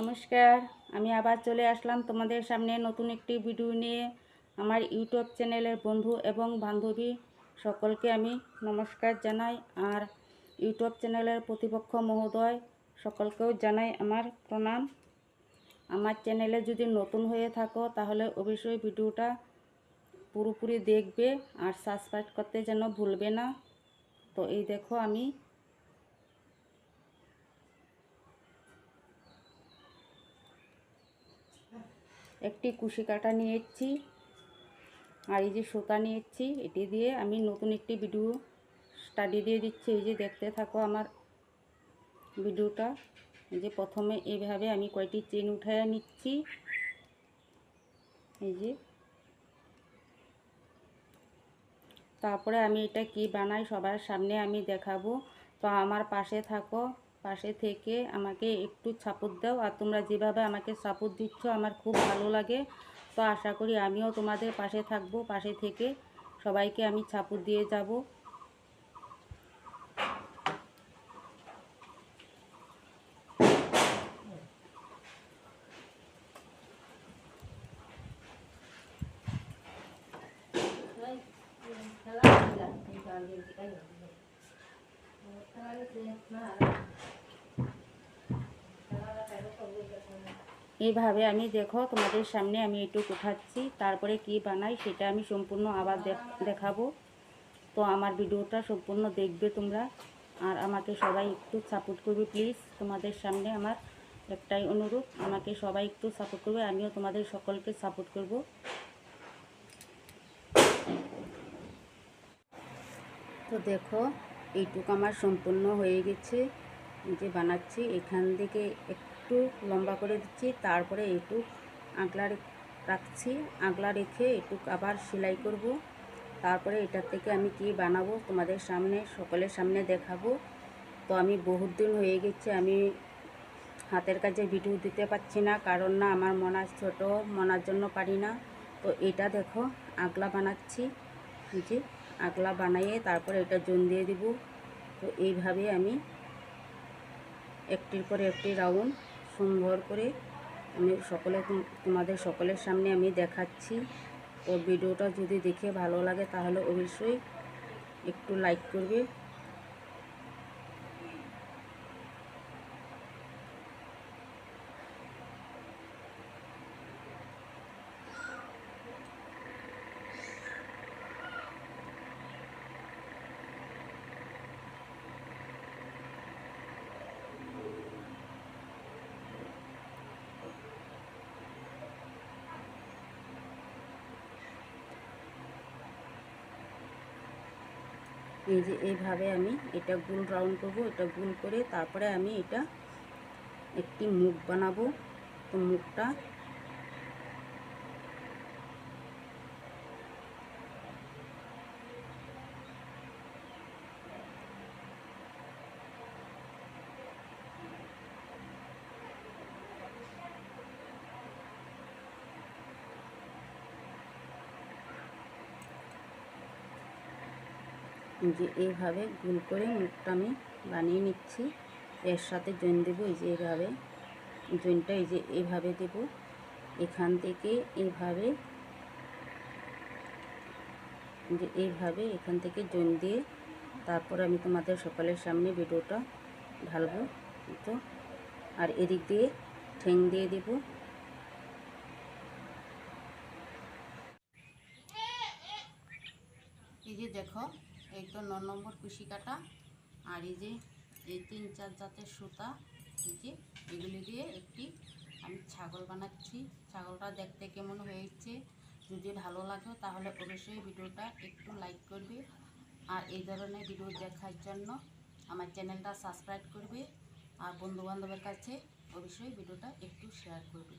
নমস্কার, আমি আবার চলে আসলাম তোমাদের সামনে নতুন একটি ভিডিও নিয়ে। আমার ইউটিউব চ্যানেলের বন্ধু এবং বান্ধবী সকলকে আমি নমস্কার জানাই আর ইউটিউব চ্যানেলের প্রতিপক্ষ মহোদয় সকলকেও জানাই আমার প্রণাম। আমার চ্যানেলে যদি নতুন হয়ে থাকো তাহলে অবশ্যই ভিডিওটা পুরোপুরি দেখবে আর সাবস্ক্রাইব করতে যেন ভুলবে না। তো এই দেখো আমি একটি কুশি কাটা নিয়েছি। আর এই যে সুতা নিয়েছি, এটি দিয়ে আমি নতুন একটি ভিডিও স্টাডি দিয়ে দিচ্ছি। এই যে দেখতে থাকো আমার ভিডিওটা এই যে প্রথমে এইভাবে আমি কয়টি চেন উঠায় নিচ্ছি। এই যে। তারপরে আমি এটা কি বানাই সবার সামনে আমি দেখাবো। তো আমার পাশে থাকো। পাশে থেকে আমাকে একটু সাপোর্ট দাও আর তোমরা যেভাবে আমাকে সাপোর্ট দিচ্ছ আমার খুব ভালো লাগে। তো আশা করি আমিও তোমাদের পাশে থাকব, পাশে থেকে সবাইকে আমি সাপোর্ট দিয়ে যাব। এইভাবে আমি দেখো তোমাদের সামনে আমি এটুক উঠাচ্ছি। তারপরে কি বানাই সেটা আমি সম্পূর্ণ আবার দেখ- দেখাবো। তো আমার ভিডিওটা সম্পূর্ণ দেখবে তোমরা। আর আমাকে সবাই একটু সাপোর্ট করবে প্লিজ তোমাদের সামনে আমার একটাই অনুরোধ, আমাকে সবাই একটু সাপোর্ট করবে, আমিও তোমাদের সকলকে সাপোর্ট করব। তো দেখো এইটুকু আমার সম্পূর্ণ হয়ে গেছে। যে বানাচ্ছি, এখান থেকে একটু লম্বা করে দিচ্ছি, তারপরে এইটুক আগলা রাখছি। আগলা রেখে এটুক আবার সেলাই করব। তারপরে এটার থেকে আমি কি বানাবো তোমাদের সামনে, সকলের সামনে দেখাবো। তো আমি বহুত দিন হয়ে গেছে, আমি হাতের কাজে ভিডিও দিতে পারছি না, কারণ না আমার মনার ছোট, মনার জন্য পারি না। তো এটা দেখো, আগলা বানাচ্ছি। যে আগলা বানাইয়ে তারপরে এটা জোন দিয়ে দিব। তো এইভাবে আমি একটির পরে একটি রাউন্ড সুন্দর করে আমি সকলে তোমাদের সকলের সামনে আমি দেখাচ্ছি। তো ভিডিওটা যদি দেখে ভালো লাগে তাহলে অবশ্যই একটু লাইক করবে। এই যে এইভাবে আমি এটা গোল রাউন্ড করব, এটা গুল করে তারপরে আমি এটা একটি মুখ বানাবো। তো মুখটা যে এইভাবে গোল করে মুখটা আমি বানিয়ে নিচ্ছি। এর সাথে জয়েন দেবো এই যে এইভাবে। জয়েনটা এই যে এইভাবে দেব। এখান থেকে এইভাবে যে এইভাবে এখান থেকে জয়েন দিয়ে তারপর আমি তোমাদের সকালের সামনে ভিডিওটা ঢালবো। তো আর এদিক দিয়ে ঠেং দিয়ে দেবো। এই যে দেখো এই তো ন নম্বর কুশি কাটা। আর এই যে এই তিন চার জাতের সুতা, এই যে এগুলি দিয়ে একটি আমি ছাগল বানাচ্ছি। ছাগলটা দেখতে কেমন হয়েছে? যদি ভালো লাগে তাহলে অবশ্যই ভিডিওটা একটু লাইক করবে। আর এই ধরনের ভিডিও দেখার জন্য আমার চ্যানেলটা সাবস্ক্রাইব করবে। আর বন্ধু বান্ধবের কাছে অবশ্যই ভিডিওটা একটু শেয়ার করবে।